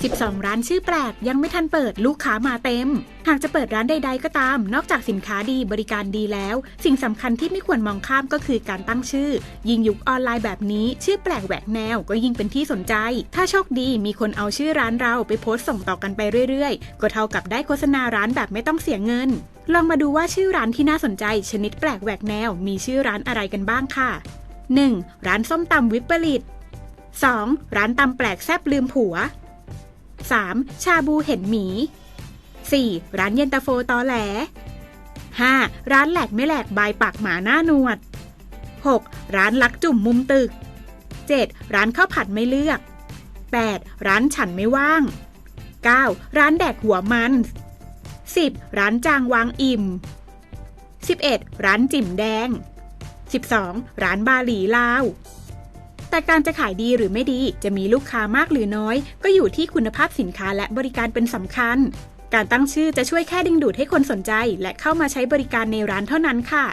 12 ร้านชื่อแปลกยังไม่ทันเปิดลูกค้ามาเต็ม หากจะเปิดร้านใด ๆ ก็ตาม นอกจากสินค้าดีบริการดีแล้ว สิ่งสำคัญที่ไม่ควรมองข้ามก็คือการตั้งชื่อ ยิ่งยุคออนไลน์แบบนี้ ชื่อแปลกแหวกแนวก็ยิ่งเป็นที่สนใจ ถ้าโชคดีมีคนเอาชื่อร้านเราไปโพสต์ส่งต่อกันไปเรื่อยๆ ก็เท่ากับได้โฆษณาร้านแบบไม่ต้องเสียเงิน ลองมาดูว่าชื่อร้านที่น่าสนใจ ชนิดแปลกแหวกแนว มีชื่อร้านอะไรกันบ้างค่ะ 1. ร้านส้มตำวิปริต 2. ร้านตำแปลกแซบลืมผัว 3. ชาบูเห็นหมี 4. ร้านเย็นตาโฟตอแหล 5. ร้านแหลกไม่แหลกบายปากหมาหน้าหนวด 6. ร้านลักจุ่มมุมตึก 7. ร้านข้าวผัดไม่เลือก 8. ร้านฉันไม่ว่าง 9. ร้านแดกหัวมัน 10. ร้านจางวางอิ่ม 11. ร้านจิ่มแดง 12. ร้านบาหลีลาว แต่การจะขายดีหรือไม่ดี จะมีลูกค้ามากหรือน้อย ก็อยู่ที่คุณภาพสินค้าและบริการเป็นสำคัญการตั้งชื่อจะช่วยแค่ดึงดูดให้คนสนใจ และเข้ามาใช้บริการในร้านเท่านั้นค่ะ